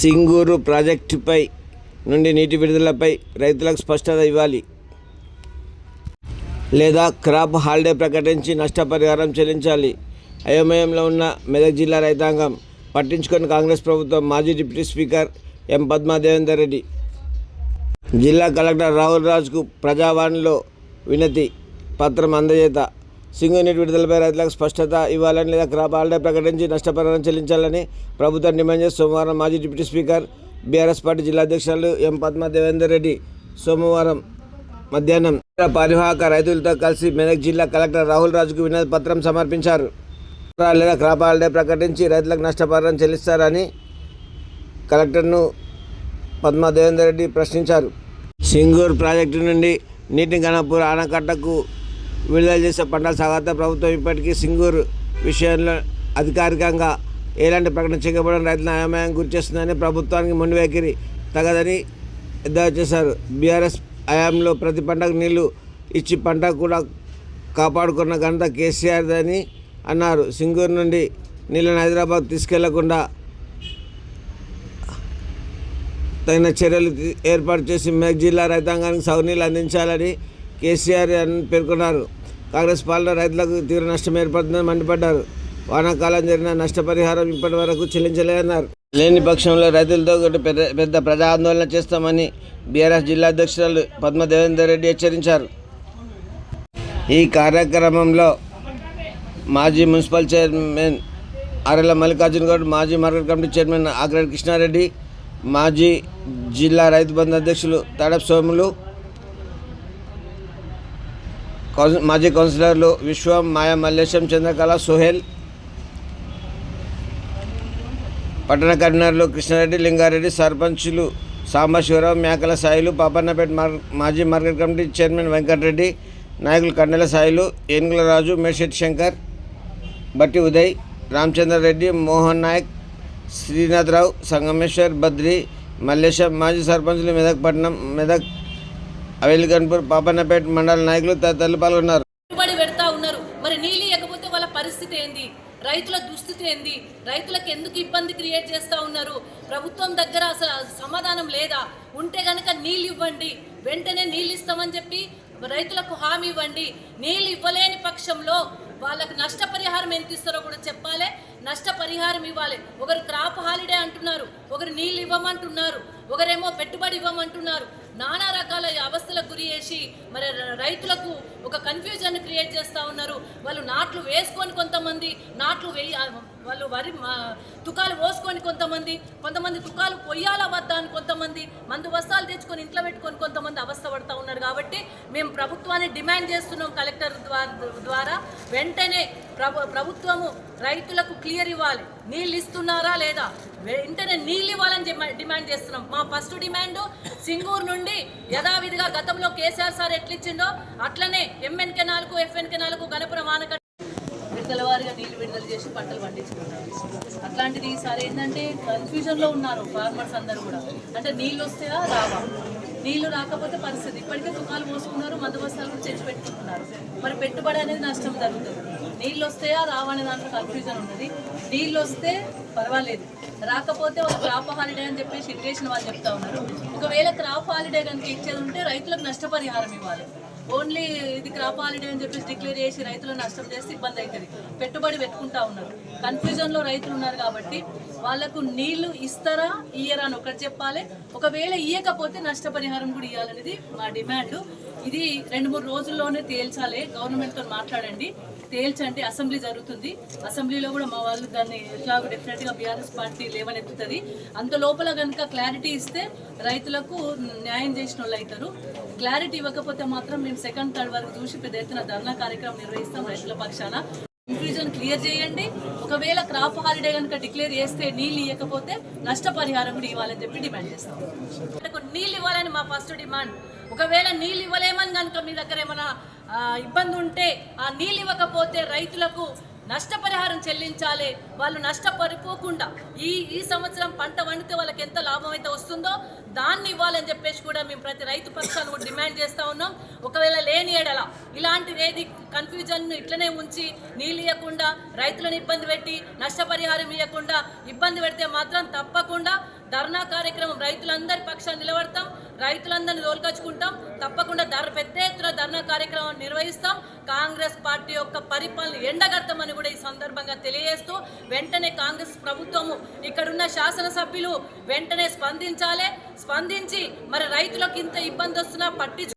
సింగూరు ప్రాజెక్టుపై నుండి నీటి విడుదలపై రైతులకు స్పష్టత ఇవ్వాలి. లేదా క్రాప్ హాలిడే ప్రకటించి నష్టపరిహారం చెల్లించాలి. అయోమయంలో ఉన్న మెదక్ జిల్లా రైతాంగం పట్టించుకొని కాంగ్రెస్ ప్రభుత్వం మాజీ deputy speaker M Padma Devender Reddy. జిల్లా కలెక్టర్ రాహుల్ రాజ్కు ప్రజావాణిలో వినతి పత్రం అందజేత సింగు నీటి విడుదలపై రైతులకు స్పష్టత ఇవ్వాలని లేదా క్రాప్ హాలిడే ప్రకటించి నష్టపరిహారం చెల్లించాలని ప్రభుత్వం డిమాండ్ చేసి సోమవారం మాజీ డిప్యూటీ స్పీకర్ బీఆర్ఎస్ పార్టీ జిల్లా అధ్యక్షులు ఎం పద్మా దేవేందర్ రెడ్డి సోమవారం మధ్యాహ్నం పరివాహక రైతులతో కలిసి మెదక్ జిల్లా కలెక్టర్ రాహుల్ రాజుకు వినతి పత్రం సమర్పించారు. లేదా క్రాప్ హాలిడే ప్రకటించి రైతులకు నష్టపరిహారం చెల్లిస్తారని కలెక్టర్ను పద్మా దేవేందర్ రెడ్డి ప్రశ్నించారు. సింగూర్ ప్రాజెక్టు నుండి నీటి గణపూర్ ఆనకట్టకు విడుదల చేసే పంటల సాగత ప్రభుత్వం ఇప్పటికీ సింగూరు విషయంలో అధికారికంగా ఎలాంటి ప్రకటన చేయకపోవడం రైతులను అయోమయం గురిచేస్తుందని ప్రభుత్వానికి మునివైఖరి తగదని ఎద్దా చేశారు. బీఆర్ఎస్ హయాంలో ప్రతి పంటకు నీళ్ళు ఇచ్చి పంట కూడా కాపాడుకున్న ఘనత కేసీఆర్దని అన్నారు. సింగూరు నుండి నీళ్ళని హైదరాబాద్ తీసుకెళ్ళకుండా తగిన చర్యలు ఏర్పాటు చేసి మెదక్ జిల్లా రైతాంగానికి సాగునీళ్ళు అందించాలని కేసీఆర్ అని పేర్కొన్నారు. కాంగ్రెస్ పాలన రైతులకు తీవ్ర నష్టం ఏర్పడుతుందని మండిపడ్డారు. వానాకాలం జరిగిన నష్టపరిహారం ఇప్పటి వరకు చెల్లించలేదన్నారు. లేని పక్షంలో రైతులతో పెద్ద పెద్ద ప్రజా ఆందోళన చేస్తామని బీఆర్ఎస్ జిల్లా అధ్యక్షురాలు పద్మ దేవేందర్ రెడ్డి హెచ్చరించారు. ఈ కార్యక్రమంలో మాజీ మున్సిపల్ చైర్మన్ ఆర్ఎల మల్లికార్జున గౌడ్ మాజీ మార్కెట్ కమిటీ చైర్మన్ ఆగ్రేడ్ కృష్ణారెడ్డి మాజీ జిల్లా రైతు బంధు అధ్యక్షులు తడప్ సోములు మాజీ కౌన్సిలర్లు విశ్వం మాయా మల్లేశం చంద్రకళ సోహెల్ పట్టణ కన్వీనర్లు కృష్ణారెడ్డి లింగారెడ్డి సర్పంచులు సాంబశివరావు మేకల సాయిలు పాపన్నపేట మార్ మాజీ మార్కెట్ కమిటీ చైర్మన్ వెంకటరెడ్డి నాయకులు కన్నెల సాయిలు ఏనుగుల రాజు మేషెట్టి శంకర్ బట్టి ఉదయ్ రామచంద్రారెడ్డి మోహన్ నాయక్ శ్రీనాథరావు సంగమేశ్వర్ బద్రి మల్లేశం మాజీ సర్పంచులు మెదక్పట్నం మెదక్ అవేలి గన్పూర్ పాపన్నపేట మండల నాయకులు తదితరులు పాల్గొన్నారు. పెట్టుబడి పెడతా ఉన్నారు. మరి నీళ్ళు ఇవ్వకపోతే వాళ్ళ పరిస్థితి ఏంది? రైతుల దుస్థితి ఏంది? రైతులకు ఎందుకు ఇబ్బంది క్రియేట్ చేస్తూ ఉన్నారు? ప్రభుత్వం దగ్గర అసలు సమాధానం లేదా? ఉంటే కనుక నీళ్ళు ఇవ్వండి. వెంటనే నీళ్ళు ఇస్తామని చెప్పి రైతులకు హామీ ఇవ్వండి. నీళ్ళు ఇవ్వలేని పక్షంలో వాళ్ళకు నష్టపరిహారం ఎంత ఇస్తారో కూడా చెప్పాలి. నష్టపరిహారం ఇవ్వాలి. ఒకరు క్రాప్ హాలిడే అంటున్నారు ఒకరు నీళ్ళు ఇవ్వమంటున్నారు ఒకరేమో పెట్టుబడి ఇవ్వమంటున్నారు. నానా రకాల అవస్థలకు గురి చేసి మరి రైతులకు ఒక కన్ఫ్యూజన్ క్రియేట్ చేస్తూ ఉన్నారు. వాళ్ళు నాట్లు వేసుకొని కొంతమంది నాట్లు వేయ వాళ్ళు వరి మా- తుకాలు పోసుకొని కొంతమంది కొంతమంది తుకాలు పొయ్యాల వద్ద అని కొంతమంది మందు వస్తాలు తెచ్చుకొని ఇంట్లో పెట్టుకొని కొంతమంది అవస్థ పడుతూ ఉన్నారు కాబట్టి మేము ప్రభుత్వాన్ని డిమాండ్ చేస్తున్నాం కలెక్టర్ ద్వారా ద్వారా. వెంటనే ప్రభు ప్రభుత్వము రైతులకు క్లియర్ ఇవ్వాలి. నీళ్ళు ఇస్తున్నారా లేదా? వెంటనే నీళ్ళు ఇవ్వాలని డిమాండ్ చేస్తున్నాం. మా ఫస్ట్ డిమాండ్ సింగూరు నుండి యథావిధిగా గతంలో కేసీఆర్ సార్ ఎట్లిచ్చిండో అట్లనే ఎంఎన్కే నాలుగు ఎఫ్ఎన్కే నాలుగు గణపురం ఆనకట్ట విడతల వారిగా విడుదల చేసి పంటలు పండించుకుంటారు అట్లాంటిది ఈసారి ఏంటంటే కన్ఫ్యూజన్లో ఉన్నారు ఫార్మర్స్ అందరూ కూడా. అంటే నీళ్ళు వస్తాయా రావా? నీళ్ళు రాకపోతే పరిస్థితి. ఇప్పటికే తుకాలు పోసుకున్నారు మందు బస్తాలు కూడా చేసి పెట్టుకుంటున్నారు. మరి పెట్టుబడి అనేది నష్టం జరుగుతుంది. నీళ్ళు వస్తాయా రావనే దాంట్లో కన్ఫ్యూజన్ ఉన్నది. నీళ్ళు వస్తే పర్వాలేదు. రాకపోతే ఒక క్రాప్ హాలిడే అని చెప్పేసి ఇరిగేషన్ వాళ్ళు చెప్తా ఉన్నారు. ఒకవేళ క్రాప్ హాలిడే కనుక ఇచ్చేది ఉంటే రైతులకు నష్టపరిహారం ఇవ్వాలి. ఓన్లీ ఇది క్రాప్ హాలిడే అని చెప్పేసి డిక్లేర్ చేసి రైతులను నష్టం చేస్తే ఇబ్బంది అవుతుంది. పెట్టుబడి పెట్టుకుంటా ఉన్నారు. కన్ఫ్యూజన్లో రైతులు ఉన్నారు కాబట్టి వాళ్ళకు నీళ్ళు ఇస్తారా ఇయ్యరా అని ఒకటి చెప్పాలి. ఒకవేళ ఇయ్యకపోతే నష్టపరిహారం కూడా ఇవ్వాలనేది మా డిమాండ్. ఇది రెండు మూడు రోజుల్లోనే తేల్చాలి. గవర్నమెంట్తో మాట్లాడండి. తేల్చండి. అసెంబ్లీ జరుగుతుంది. అసెంబ్లీలో కూడా మా వాళ్ళు దాన్ని ఎట్లాగో డెఫినెట్గా బీఆర్ఎస్ పార్టీ లేవనెత్తుతుంది. అంత లోపల కనుక క్లారిటీ ఇస్తే రైతులకు న్యాయం చేసిన వాళ్ళు అవుతారు. క్లారిటీ ఇవ్వకపోతే మాత్రం మేము సెకండ్ థర్డ్ వరకు చూసి పెద్ద ఎత్తున ధర్నా కార్యక్రమం నిర్వహిస్తాం రైతుల పక్షాన. కన్ఫ్యూజన్ క్లియర్ చేయండి. ఒకవేళ క్రాప్ హాలిడే కనుక డిక్లేర్ చేస్తే నీళ్ళు ఇవ్వకపోతే నష్టపరిహారం కూడా ఇవ్వాలని చెప్పి డిమాండ్ చేస్తాం. మనకు నీళ్ళు ఇవ్వాలని మా ఫస్ట్ డిమాండ్ ఒకవేళ నీళ్ళు ఇవ్వలేమని కనుక మీ దగ్గర ఏమైనా ఇబ్బంది ఉంటే ఆ నీళ్ళు ఇవ్వకపోతే రైతులకు నష్టపరిహారం చెల్లించాలి. వాళ్ళు నష్టపడిపోకుండా ఈ ఈ సంవత్సరం పంట వండితే వాళ్ళకి ఎంత లాభం అయితే వస్తుందో దాన్ని ఇవ్వాలని చెప్పేసి కూడా మేము ప్రతి రైతు పక్షాన్ని కూడా డిమాండ్ చేస్తూ ఉన్నాం. ఒకవేళ లేని ఎడల ఇలాంటిది ఏది కన్ఫ్యూజన్ ఇట్లనే ఉంచి నీళ్ళు ఇవ్వకుండా రైతులను ఇబ్బంది పెట్టి నష్టపరిహారం ఇవ్వకుండా ఇబ్బంది పెడితే మాత్రం తప్పకుండా ధర్నా కార్యక్రమం రైతులందరి పక్షాన్ని నిలబడతాం. రైతులందరిని తోలుకొచ్చుకుంటాం. తప్పకుండా ధర పెద్ద ఎత్తున ధర్నా కార్యక్రమం నిర్వహిస్తాం. కాంగ్రెస్ పార్టీ యొక్క పరిపాలన ఎండగడతామని కూడా ఈ సందర్భంగా తెలియజేస్తూ వెంటనే కాంగ్రెస్ ప్రభుత్వము ఇక్కడున్న శాసనసభ్యులు వెంటనే స్పందించాలి. స్పందించి మరి రైతులకు ఇంత ఇబ్బంది వస్తున్నా పట్టించు